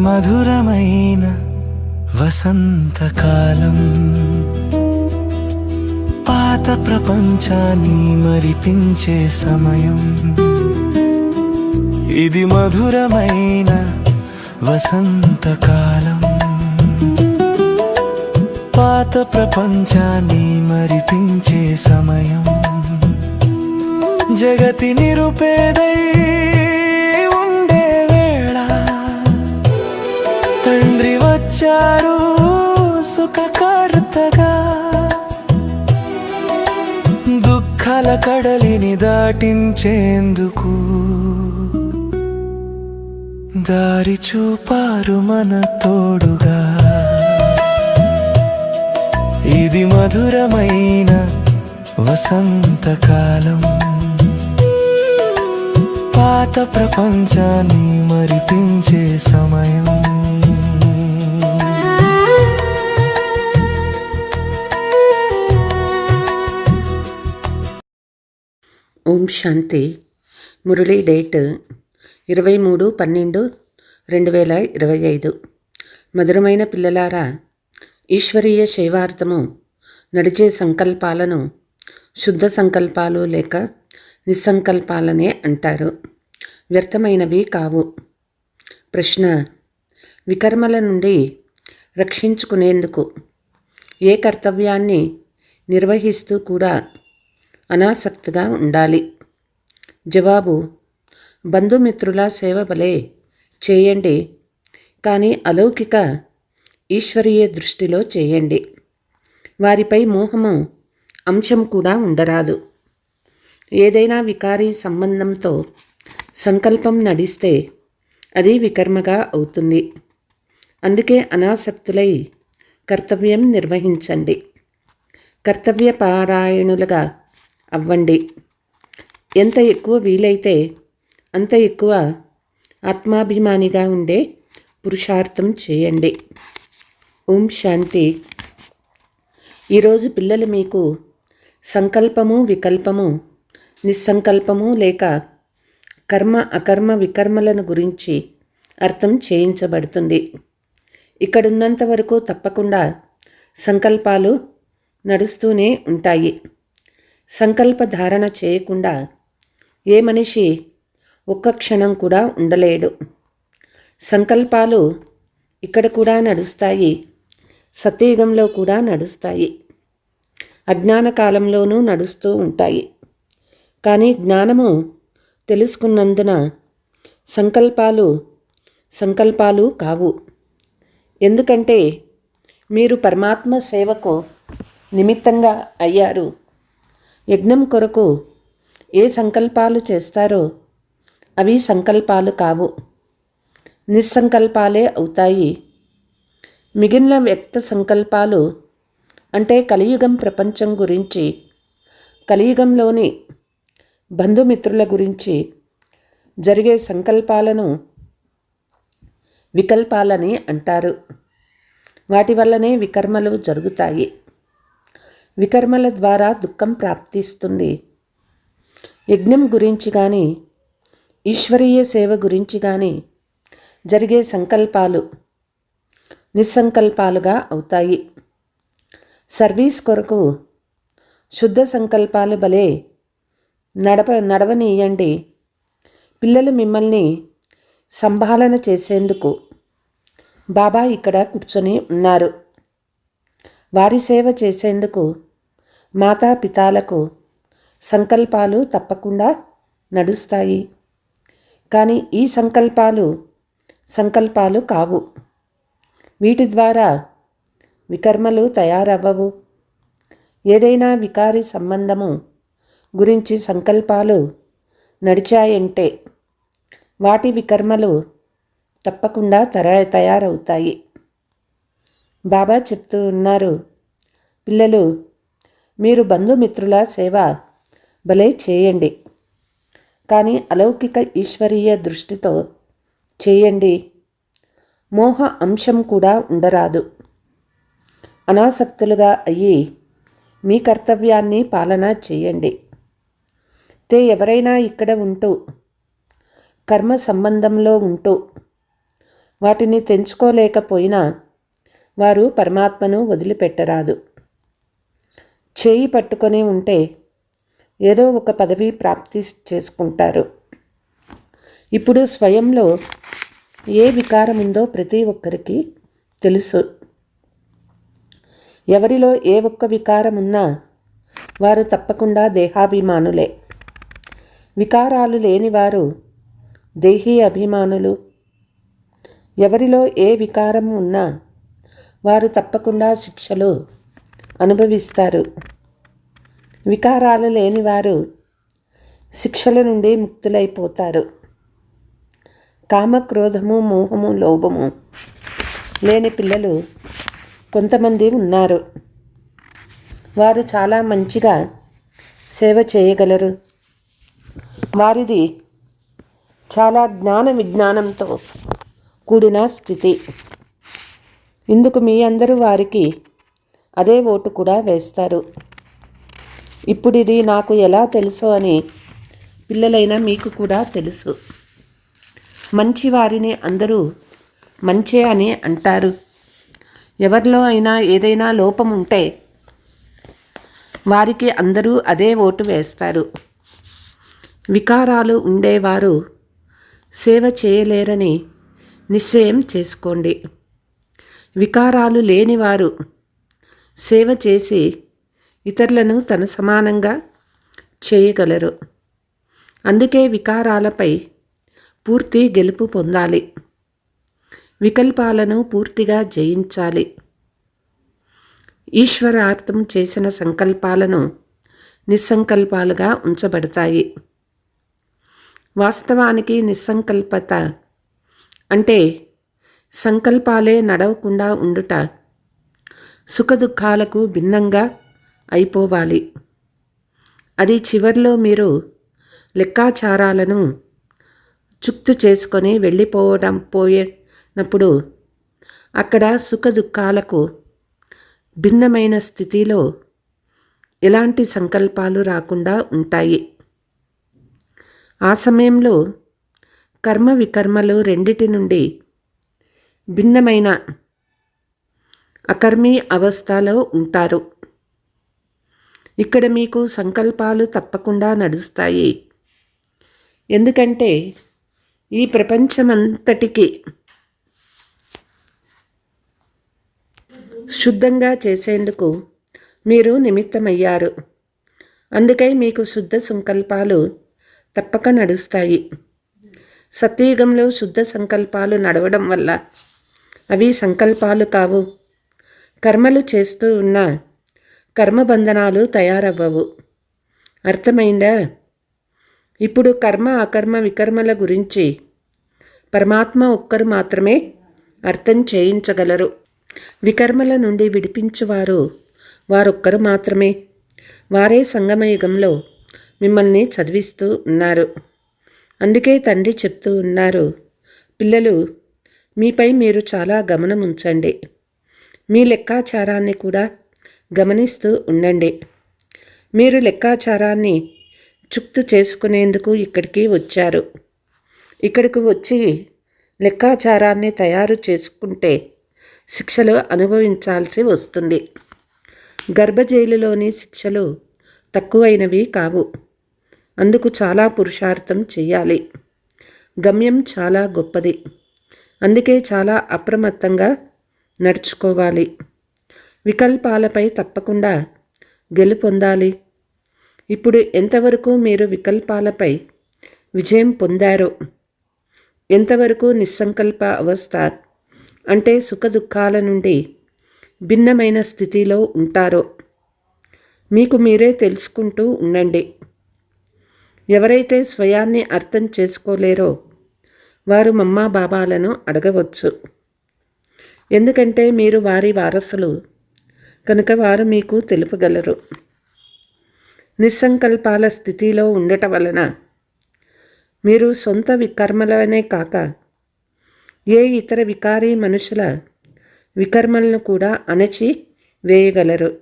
మధురమైన వసంతకాలం. పాత ప్రపంచాన్ని మరిపించే సమయం. ఇది మధురమైన వసంతకాలం. పాత ప్రపంచాన్ని మరిపించే సమయం. జగతి నిరుపేదై సుఖకర్తగా దుఃఖాల కడలిని దాటించేందుకు దారి చూపారు మన తోడుగా. ఇది మధురమైన వసంతకాలం. పాత ప్రపంచాన్ని మరిపించే సమయం. ఓం శాంతి. మురళీ డేట్ ఇరవై మూడు పన్నెండు రెండు వేల ఇరవై ఐదు మధురమైన పిల్లలారా ఈశ్వరీయ శైవార్థము నడిచే సంకల్పాలను శుద్ధ సంకల్పాలు లేక నిస్సంకల్పాలనే అంటారు. వ్యర్థమైనవి కావు. ప్రశ్న వికర్మల నుండి రక్షించుకునేందుకు ఏ కర్తవ్యాన్ని నిర్వహిస్తూ కూడా అనాసక్తిగా ఉండాలి. జవాబు బంధుమిత్రుల సేవ వలె చేయండి. కానీ అలౌకిక ఈశ్వరీయ దృష్టిలో చేయండి. వారిపై మోహము అంశం కూడా ఉండరాదు. ఏదైనా వికారీ సంబంధంతో సంకల్పం నడిస్తే అది వికర్మగా అవుతుంది. అందుకే అనాసక్తులై కర్తవ్యం నిర్వహించండి. కర్తవ్య పారాయణులుగా అవ్వండి. ఎంత ఎక్కువ వీలైతే అంత ఎక్కువ ఆత్మాభిమానిగా ఉండే పురుషార్థం చేయండి. ఓం శాంతి. ఈరోజు పిల్లలు మీకు సంకల్పము వికల్పము నిస్సంకల్పము లేక కర్మ అకర్మ వికర్మలను గురించి అర్థం చేయించబడుతుంది. ఇక్కడున్నంత వరకు తప్పకుండా సంకల్పాలు నడుస్తూనే ఉంటాయి. సంకల్పధారణ చేయకుండా ఏ మనిషి ఒక్క క్షణం కూడా ఉండలేడు. సంకల్పాలు ఇక్కడ కూడా నడుస్తాయి సత్యయుగంలో కూడా నడుస్తాయి. అజ్ఞాన కాలంలోనూ నడుస్తూ ఉంటాయి. కానీ జ్ఞానము తెలుసుకున్నందున సంకల్పాలు సంకల్పాలు కావు. ఎందుకంటే మీరు పరమాత్మ సేవకు నిమిత్తంగా అయ్యారు. యజ్ఞం కొరకు ఏ సంకల్పాలు చేస్తారో అవి సంకల్పాలు కావు. నిస్సంకల్పాలే అవుతాయి. మిగిలిన వ్యక్త సంకల్పాలు అంటే కలియుగం ప్రపంచం గురించి కలియుగంలోని బంధుమిత్రుల గురించి జరిగే సంకల్పాలను వికల్పాలని అంటారు. వాటి వల్లనే వికర్మలు జరుగుతాయి. వికర్మల ద్వారా దుఃఖం ప్రాప్తిస్తుంది. యజ్ఞం గురించి కానీ ఈశ్వరీయ సేవ గురించి కానీ జరిగే సంకల్పాలు నిస్సంకల్పాలుగా అవుతాయి. సర్వీస్ కొరకు శుద్ధ సంకల్పాలు భలే నడప నడవనీయండి. పిల్లలు మిమ్మల్ని సంభాలన చేసేందుకు బాబా ఇక్కడ కూర్చొని ఉన్నారు. వారి సేవ చేసేందుకు మాతాపితాలకు సంకల్పాలు తప్పకుండా నడుస్తాయి. కానీ ఈ సంకల్పాలు సంకల్పాలు కావు. వీటి ద్వారా వికర్మలు తయారవ్వవు. ఏదైనా వికారి సంబంధము గురించి సంకల్పాలు నడిచాయంటే వాటి వికర్మలు తప్పకుండా తర తయారవుతాయి. బాబా చెప్తూ ఉన్నారు. పిల్లలు మీరు బంధుమిత్రుల సేవ భలే చేయండి. కానీ అలౌకిక ఈశ్వరీయ దృష్టితో చేయండి. మోహ అంశం కూడా ఉండరాదు. అనాసక్తులుగా అయ్యి మీ కర్తవ్యాన్ని పాలన చేయండి. తే ఎవరైనా ఇక్కడ ఉంటూ కర్మ సంబంధంలో ఉంటూ వాటిని తెంచుకోలేకపోయినా వారు పరమాత్మను వదిలిపెట్టరాదు. చేయి పట్టుకొని ఉంటే ఏదో ఒక పదవి ప్రాప్తి చేసుకుంటారు. ఇప్పుడు స్వయంలో ఏ వికారం ఉందో ప్రతి ఒక్కరికి తెలుసు. ఎవరిలో ఏ ఒక్క వికారం ఉన్నా వారు తప్పకుండా దేహాభిమానులే. వికారాలు లేనివారు దేహీ అభిమానులు. ఎవరిలో ఏ వికారం ఉన్నా వారు తప్పకుండా శిక్షలు అనుభవిస్తారు. వికారాలు లేనివారు శిక్షల నుండి ముక్తులైపోతారు. కామక్రోధము మోహము లోభము లేని పిల్లలు కొంతమంది ఉన్నారు. వారు చాలా మంచిగా సేవ చేయగలరు. వారిది చాలా జ్ఞాన విజ్ఞానంతో కూడిన స్థితి. ఇందుకు మీ అందరూ వారికి అదే ఓటు కూడా వేస్తారు. ఇప్పుడు ఇది నాకు ఎలా తెలుసు అని పిల్లలైనా మీకు కూడా తెలుసు. మంచి వారిని అందరూ మంచే అని అంటారు. ఎవరిలో అయినా ఏదైనా లోపం ఉంటే వారికి అందరూ అదే ఓటు వేస్తారు. వికారాలు ఉండేవారు సేవ చేయలేరని నిశ్చయం చేసుకోండి. వికారాలు లేనివారు సేవ చేసి ఇతరులను తన సమానంగా చేయగలరు. అందుకే వికారాలపై పూర్తి గెలుపు పొందాలి. వికల్పాలను పూర్తిగా జయించాలి. ఈశ్వరార్థం చేసిన సంకల్పాలను నిస్సంకల్పాలుగా ఉంచబడతాయి. వాస్తవానికి నిస్సంకల్పత అంటే సంకల్పాలే నడవకుండా ఉండుట సుఖదుఖాలకు భిన్నంగా అయిపోవాలి. అది చివర్లో మీరు లెక్కాచారాలను చుక్తు చేసుకొని వెళ్ళిపోవడం పోయినప్పుడు అక్కడ సుఖదుఖాలకు భిన్నమైన స్థితిలో ఎలాంటి సంకల్పాలు రాకుండా ఉంటాయి? ఆ సమయంలో కర్మ వికర్మలు రెండిటి నుండి భిన్నమైన అకర్మీ అవస్థలో ఉంటారు. ఇక్కడ మీకు సంకల్పాలు తప్పకుండా నడుస్తాయి. ఎందుకంటే ఈ ప్రపంచమంతటికి శుద్ధంగా చేసేందుకు మీరు నిమిత్తమయ్యారు. అందుకై మీకు శుద్ధ సంకల్పాలు తప్పక నడుస్తాయి. సత్యయుగంలో శుద్ధ సంకల్పాలు నడవడం వల్ల అవి సంకల్పాలు కావు. కర్మలు చేస్తూ ఉన్న కర్మబంధనాలు తయారవ్వవు. అర్థమైందా? ఇప్పుడు కర్మ అకర్మ వికర్మల గురించి పరమాత్మ ఒక్కరు మాత్రమే అర్థం చేయించగలరు. వికర్మల నుండి విడిపించువారు వారొక్కరు మాత్రమే. వారే సంగమయుగంలో మిమ్మల్ని చదివిస్తూ ఉన్నారు. అందుకే తండ్రి చెప్తూ ఉన్నారు పిల్లలు మీపై మీరు చాలా గమనం ఉంచండి. మీ లెక్కాచారాన్ని కూడా గమనిస్తూ ఉండండి. మీరు లెక్కాచారాన్ని చుక్తు చేసుకునేందుకు ఇక్కడికి వచ్చారు. ఇక్కడికి వచ్చి లెక్కాచారాన్ని తయారు చేసుకుంటే శిక్షలు అనుభవించాల్సి వస్తుంది. గర్భజైలులోని శిక్షలు తక్కువైనవి కావు. అందుకు చాలా పురుషార్థం చేయాలి. గమ్యం చాలా గొప్పది. అందుకే చాలా అప్రమత్తంగా నడుచుకోవాలి. వికల్పాలపై తప్పకుండా గెలుపొందాలి ఇప్పుడు ఎంతవరకు మీరు వికల్పాలపై విజయం పొందారో ఎంతవరకు నిస్సంకల్ప అవస్థ అంటే సుఖదుఖాల నుండి భిన్నమైన స్థితిలో ఉంటారో మీకు మీరే తెలుసుకుంటూ ఉండండి. ఎవరైతే స్వయాన్ని అర్థం చేసుకోలేరో వారు మమ్మా బాబాలను అడగవచ్చు. ఎందుకంటే మీరు వారి వారసులు కనుక వారు మీకు తెలుపగలరు. నిస్సంకల్పాల స్థితిలో ఉండటం వలన మీరు సొంత వికర్మలనే కాక ఏ ఇతర వికారీ మనుషుల వికర్మలను కూడా అణచి వేయగలరు.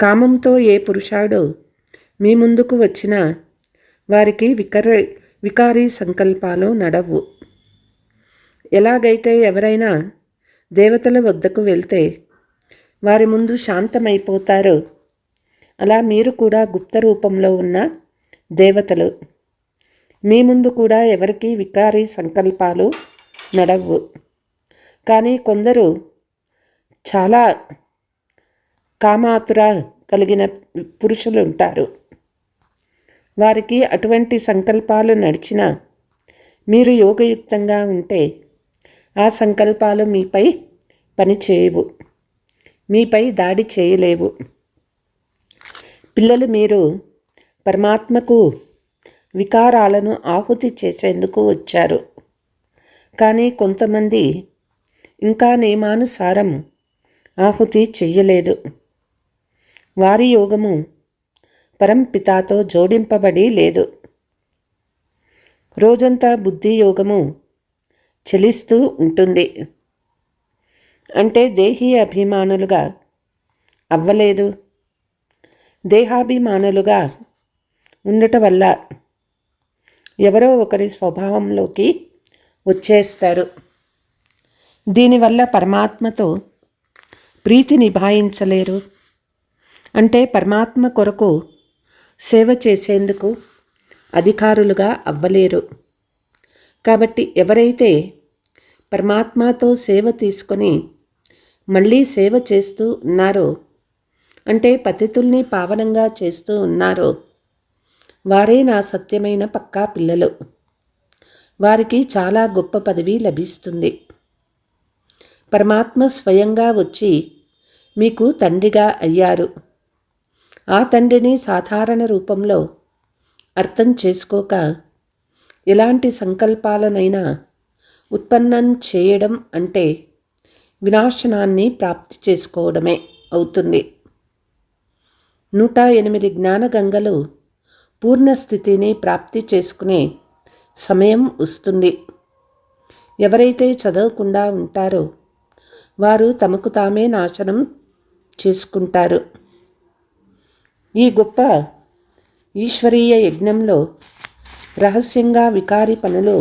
కామంతో ఏ పురుషాడు మీ ముందుకు వచ్చినా వారికి వికర వికారీ సంకల్పాలు నడవు. ఎలాగైతే ఎవరైనా దేవతల వద్దకు వెళ్తే వారి ముందు శాంతమైపోతారో అలా మీరు కూడా గుప్త రూపంలో ఉన్న దేవతలు మీ ముందు కూడా ఎవరికి వికారీ సంకల్పాలు నడవు. కానీ కొందరు చాలా కామాతుర కలిగిన పురుషులు ఉంటారు. వారికి అటువంటి సంకల్పాలు నడిచిన మీరు యోగయుక్తంగా ఉంటే ఆ సంకల్పాలు మీపై పని చేయవు మీపై దాడి చేయలేవు. పిల్లలు మీరు పరమాత్మకు వికారాలను ఆహుతి చేసేందుకు వచ్చారు. కానీ కొంతమంది ఇంకా నియమానుసారం ఆహుతి చెయ్యలేదు వారి యోగము పరంపితాతో జోడింపబడి లేదు. రోజంతా బుద్ధి యోగము చలిస్తూ ఉంటుంది. అంటే దేహీ అభిమానులుగా అవ్వలేదు. దేహాభిమానులుగా ఉండటం వల్ల ఎవరో ఒకరి స్వభావంలోకి వచ్చేస్తారు. దీనివల్ల పరమాత్మతో ప్రీతి నిభాయించలేరు. అంటే పరమాత్మ కొరకు సేవ చేసేందుకు అధికారులుగా అవ్వలేరు. కాబట్టి ఎవరైతే పరమాత్మతో సేవ తీసుకొని మళ్ళీ సేవ చేస్తూ ఉన్నారో అంటే పతితుల్ని పావనంగా చేస్తూ ఉన్నారో వారే నా సత్యమైన పక్కా పిల్లలు. వారికి చాలా గొప్ప పదవి లభిస్తుంది. పరమాత్మ స్వయంగా వచ్చి మీకు తండ్రిగా అయ్యారు. ఆ తండ్రిని సాధారణ రూపంలో అర్థం చేసుకోక ఎలాంటి సంకల్పాలనైనా ఉత్పన్నం చేయడం అంటే వినాశనాన్ని ప్రాప్తి చేసుకోవడమే అవుతుంది. నూట ఎనిమిది జ్ఞానగంగలు పూర్ణస్థితిని ప్రాప్తి చేసుకునే సమయం వస్తుంది. ఎవరైతే చదవకుండా ఉంటారో వారు తమకు తామే నాశనం చేసుకుంటారు. ఈ గొప్ప ఈశ్వరీయ యజ్ఞంలో రహస్యంగా వికారి పనులు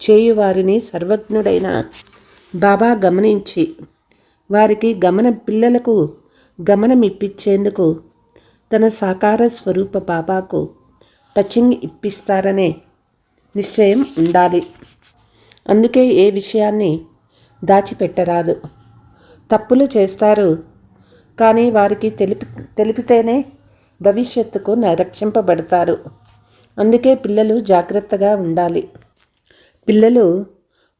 చేయువారిని సర్వజ్ఞుడైన బాబా గమనించి వారికి గమన పిల్లలకు గమనం ఇప్పించేందుకు తన సాకార స్వరూప బాబాకు టచింగ్ ఇప్పిస్తారనే నిశ్చయం ఉండాలి. అందుకే ఏ విషయాన్ని దాచిపెట్టరాదు. తప్పులు చేస్తారు కానీ వారికి తెలిపి తెలిపితేనే భవిష్యత్తుకు రక్షింపబడతారు. అందుకే పిల్లలు జాగ్రత్తగా ఉండాలి. పిల్లలు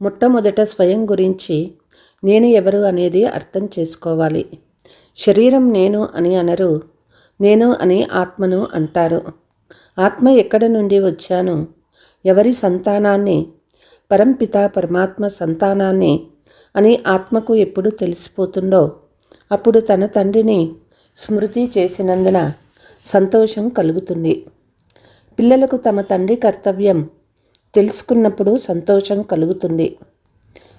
మొట్టమొదట స్వయం గురించి నేను ఎవరు అనేది అర్థం చేసుకోవాలి. శరీరం నేను అని అనరు. నేను అని ఆత్మను అంటారు. ఆత్మ ఎక్కడ నుండి వచ్చాను? ఎవరి సంతానాన్ని? పరంపిత పరమాత్మ సంతానాన్ని అని ఆత్మకు ఎప్పుడు తెలిసిపోతుందో అప్పుడు తన తండ్రిని స్మృతి చేసినందున సంతోషం కలుగుతుంది. పిల్లలకు తమ తండ్రి కర్తవ్యం తెలుసుకున్నప్పుడు సంతోషం కలుగుతుంది.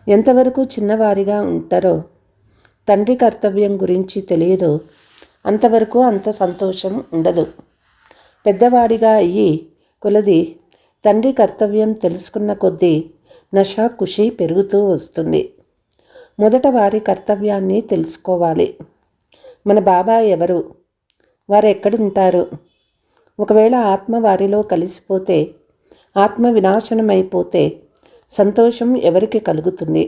ఎంతవరకు చిన్నవారిగా ఉంటారో తండ్రి కర్తవ్యం గురించి తెలియదో. అంతవరకు అంత సంతోషం ఉండదు. పెద్దవాడిగా అయ్యి కొలది తండ్రి కర్తవ్యం తెలుసుకున్న కొద్దీ నష ఖుషి పెరుగుతూ వస్తుంది. మొదట వారి కర్తవ్యాన్ని తెలుసుకోవాలి. మన బాబా ఎవరు? వారు ఎక్కడుంటారు ఒకవేళ ఆత్మ వారిలో కలిసిపోతే ఆత్మ వినాశనమైపోతే సంతోషం ఎవరికి కలుగుతుంది?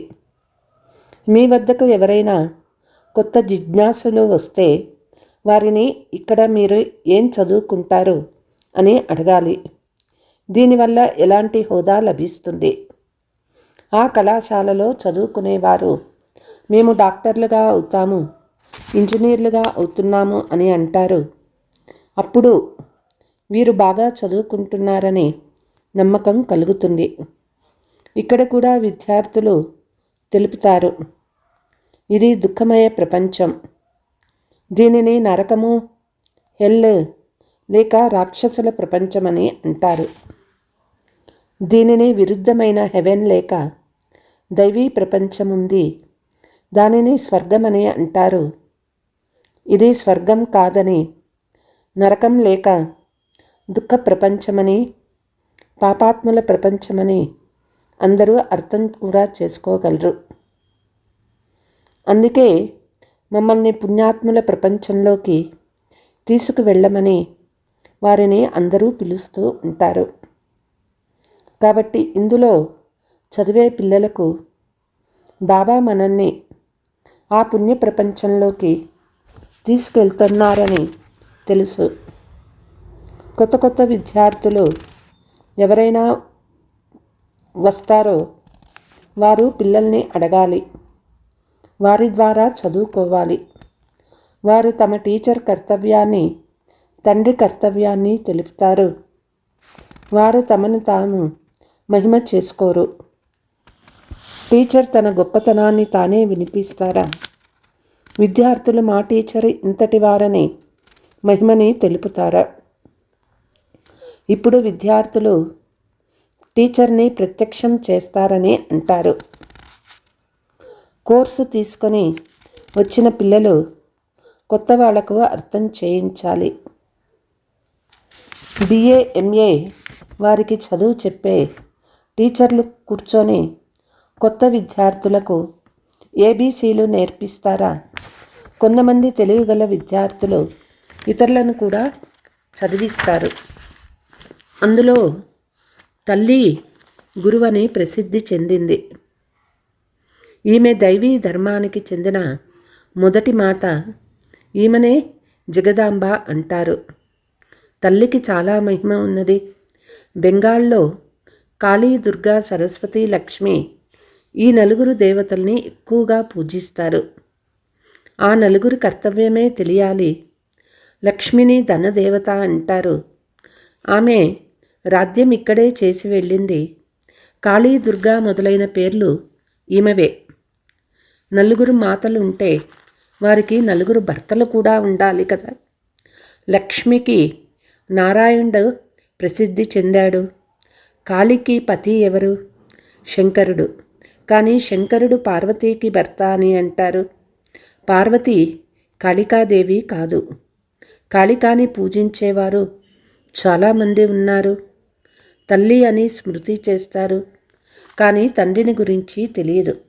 మీ వద్దకు ఎవరైనా కొత్త జిజ్ఞాసులు వస్తే వారిని ఇక్కడ మీరు ఏం చదువుకుంటారు అని అడగాలి. దీనివల్ల ఎలాంటి హోదా లభిస్తుంది? ఆ కళాశాలలో చదువుకునేవారు మేము డాక్టర్లుగా అవుతాము. ఇంజనీర్లుగా అవుతున్నాము అని అంటారు. అప్పుడు వీరు బాగా చదువుకుంటున్నారని నమ్మకం కలుగుతుంది. ఇక్కడ కూడా విద్యార్థులు తెలుపుతారు. ఇది దుఃఖమయ ప్రపంచం. దీనిని నరకము హెల్ లేక రాక్షసుల ప్రపంచమని అంటారు. దీనిని విరుద్ధమైన హెవెన్ లేక దైవీ ప్రపంచం ఉంది దానిని స్వర్గమని అంటారు. ఇది స్వర్గం కాదని. నరకం లేక దుఃఖ ప్రపంచమని పాపాత్ముల ప్రపంచమని అందరూ అర్థం కూడా చేసుకోగలరు. అందుకే మమ్మల్ని పుణ్యాత్ముల ప్రపంచంలోకి తీసుకువెళ్ళమని వారిని అందరూ పిలుస్తూ ఉంటారు. కాబట్టి ఇందులో చదివే పిల్లలకు బాబా మనల్ని ఆ పుణ్య ప్రపంచంలోకి తీసుకెళ్తున్నారని తెలుసు. కొత్త కొత్త విద్యార్థులు ఎవరైనా వస్తారో వారు పిల్లల్ని అడగాలి. వారి ద్వారా చదువుకోవాలి. వారు తమ టీచర్ కర్తవ్యాన్ని తండ్రి కర్తవ్యాన్ని తెలుపుతారు. వారు తమను తాము మహిమ చేసుకోరు. టీచర్ తన గొప్పతనాన్ని తానే వినిపిస్తారా? విద్యార్థులు మా టీచర్ ఇంతటి వారని మహిమని తెలుపుతారా? ఇప్పుడు విద్యార్థులు టీచర్ని ప్రత్యక్షం చేస్తారని అంటారు. కోర్సు తీసుకొని వచ్చిన పిల్లలు కొత్త వాళ్ళకు అర్థం చేయించాలి. బిఏ ఎంఏ వారికి చదువు చెప్పే టీచర్లు కూర్చొని కొత్త విద్యార్థులకు ఏబీసీలు నేర్పిస్తారా? కొంతమంది తెలివిగల విద్యార్థులు ఇతరులను కూడా చదివిస్తారు. అందులో తల్లి గురువని ప్రసిద్ధి చెందింది. ఈమె దైవీ ధర్మానికి చెందిన మొదటి మాత ఈమెనే జగదాంబ అంటారు. తల్లికి చాలా మహిమ ఉన్నది. బెంగాల్లో కాళీ దుర్గా సరస్వతి లక్ష్మి ఈ నలుగురు దేవతల్ని ఎక్కువగా పూజిస్తారు. ఆ నలుగురు కర్తవ్యమే తెలియాలి. లక్ష్మిని ధనదేవత అంటారు. ఆమె రాజ్యం ఇక్కడే చేసి వెళ్ళింది. కాళీ దుర్గా మొదలైన పేర్లు ఈమెవే. నలుగురు మాతలు ఉంటే వారికి నలుగురు భర్తలు కూడా ఉండాలి కదా. లక్ష్మికి నారాయణుడు ప్రసిద్ధి చెందాడు. కాళికి పతి ఎవరు? శంకరుడు. కానీ శంకరుడు పార్వతీకి భర్త అని అంటారు. పార్వతి కాళికాదేవి కాదు. కాళికాని పూజించేవారు చాలామంది ఉన్నారు. తల్లి అని స్మృతి చేస్తారు. కానీ తండ్రిని గురించి తెలియదు.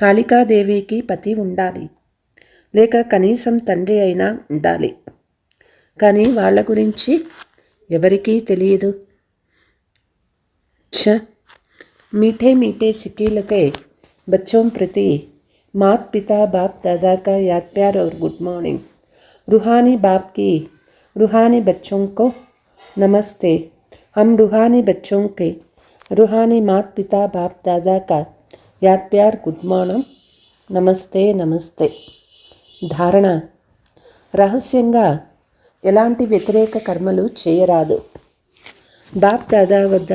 కాళికాదేవికి పతి ఉండాలి. లేక కనీసం తండ్రి అయినా ఉండాలి. కానీ వాళ్ళ గురించి ఎవరికీ తెలియదు. చ मीठे मीठे सिकीलते बच्चों प्रति मात पिता बाप दादा का याद प्यार और गुड मॉर्निंग रूहानी बाप की रूहानी बच्चों को नमस्ते हम रूहानी बच्चों के रूहानी मात पिता बाप दादा का याद प्यार गुड मॉर्निंग నమస్తే నమస్తే ధారణ రహస్యంగా ఎలాంటి వ్యతిరేక కర్మలు చేయరాదు బాప్ దాదా వద్ద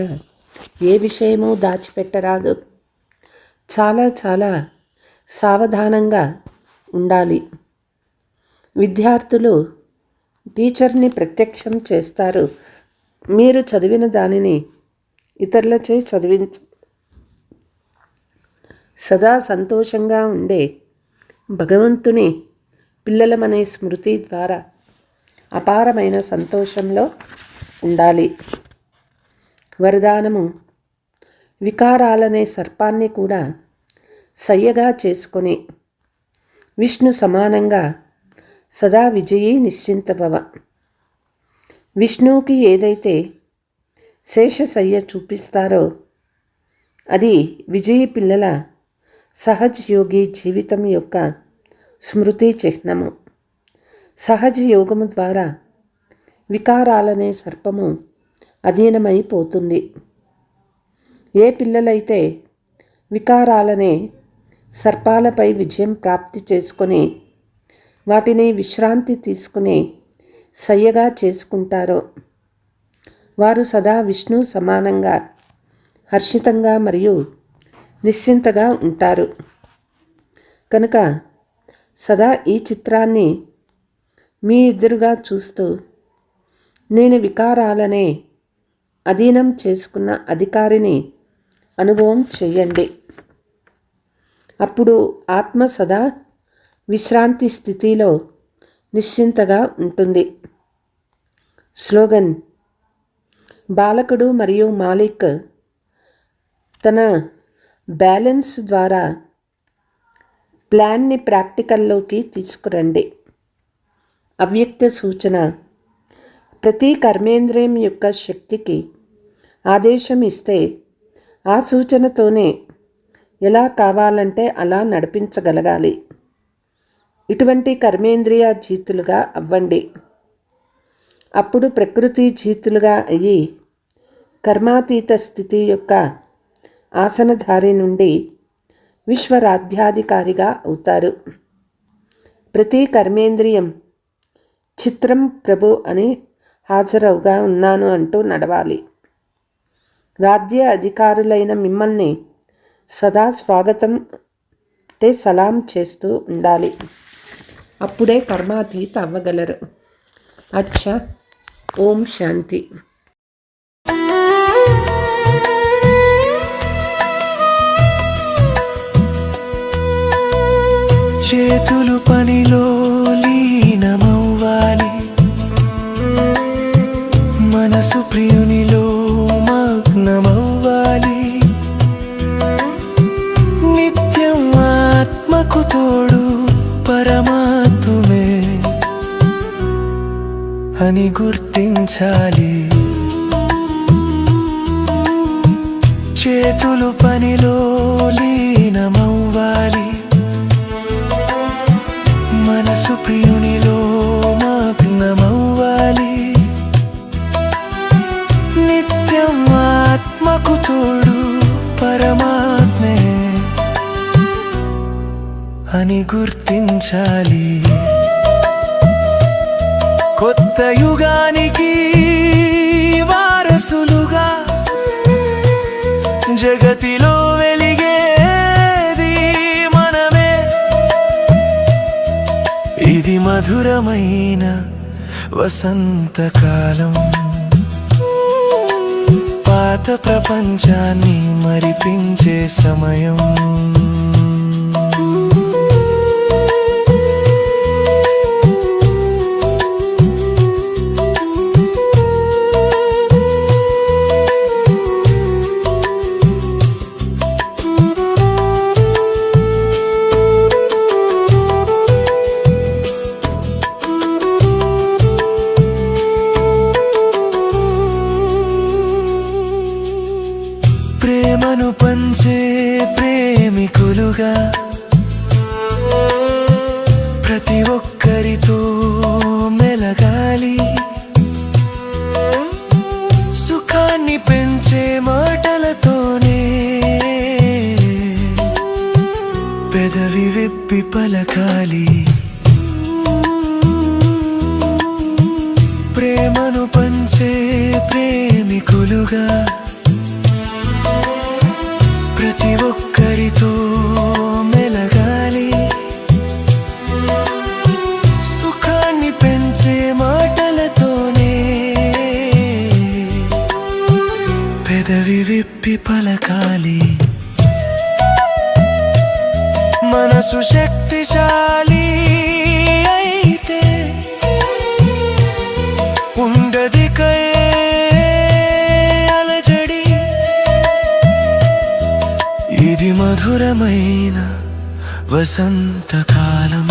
ఏ విషయమూ దాచిపెట్టరాదు. చాలా చాలా సావధానంగా ఉండాలి. విద్యార్థులు టీచర్ని ప్రత్యక్షం చేస్తారు. మీరు చదివిన దానిని ఇతరులచే చదివించ సదా సంతోషంగా ఉండే భగవంతుని పిల్లలమనే స్మృతి ద్వారా అపారమైన సంతోషంలో ఉండాలి. వరదానము. వికారాలనే సర్పాన్ని కూడా సయ్యగా చేసుకొని విష్ణు సమానంగా సదా విజయీ నిశ్చింతభవ. విష్ణువుకి ఏదైతే శేషశయ్య చూపిస్తారో అది విజయీ పిల్లల సహజ్ యోగి జీవితం యొక్క స్మృతి చిహ్నము. సహజ యోగము ద్వారా వికారాలనే సర్పము అధీనమైపోతుంది. ఏ పిల్లలైతే వికారాలనే సర్పాలపై విజయం ప్రాప్తి చేసుకొని వాటిని విశ్రాంతి తీసుకుని సయ్యగా చేసుకుంటారో వారు సదా విష్ణు సమానంగా హర్షితంగా మరియు నిశ్చింతగా ఉంటారు. కనుక సదా ఈ చిత్రాన్ని మీ ఎదురుగా చూస్తూ నేను వికారాలనే అధీనం చేసుకున్న అధికారిని అనుభవం చెయ్యండి. అప్పుడు ఆత్మ సదా విశ్రాంతి స్థితిలో నిశ్చింతగా ఉంటుంది. స్లోగన్ బాలకుడు మరియు మాలిక్ తన బ్యాలెన్స్ ద్వారా ప్లాన్ని ప్రాక్టికల్లోకి తీసుకురండి. అవ్యక్త సూచన ప్రతి కర్మేంద్రియం యొక్క శక్తికి ఆదేశం ఇస్తే ఆ సూచనతోనే ఎలా కావాలంటే అలా నడిపించగలగాలి. ఇటువంటి కర్మేంద్రియ జీతులుగా అవ్వండి. అప్పుడు ప్రకృతి జీతులుగా అయ్యి కర్మాతీత స్థితి యొక్క ఆసనధారి నుండి విశ్వరాధ్యాధికారిగా అవుతారు. ప్రతి కర్మేంద్రియం చిత్రం ప్రభు అని హాజరవుగా ఉన్నాను అంటూ నడవాలి. రాజ్య అధికారులైన మిమ్మల్ని సదా స్వాగతం అంటే సలాం చేస్తూ ఉండాలి. అప్పుడే కర్మాతీత అవ్వగలరు. అచ్చా. ఓం శాంతి. చేతులు పనిలో మార్చాలి చేతులు పనిలో లీనమవ్వాలి. మనసు ప్రియునిలో మగ్నమవ్వాలి. నిత్యం ఆత్మకు తోడు పరమాత్మే అని గుర్తించాలి. కొత్త యుగానికి వారసులుగా జగతిలో వెలిగేది మనమే. ఇది మధురమైన వసంతకాలం. పాత ప్రపంచాన్ని మరిపించే సమయం. విప్పి పలకాలి. మనసు శక్తిశాలి అయితే ఉండది అలజడి. ఇది మధురమైన వసంతకాలం.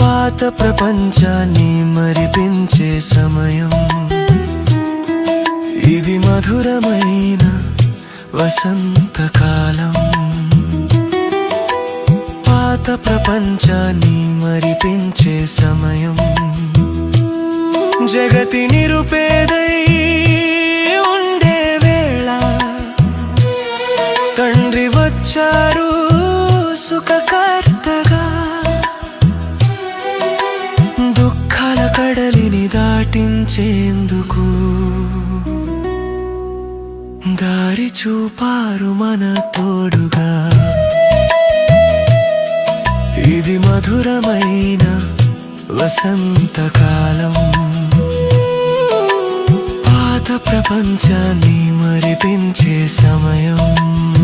పాత ప్రపంచాన్ని మరిపించే సమయం. ఇది మధురమైన వసంతకాలం. పాత ప్రపంచాన్ని మరిపించే సమయం. జగతి నిరుపేదై మన తోడుగా. ఇది మధురమైన వసంతకాలం. పాత ప్రపంచాన్ని మరిపించే సమయం.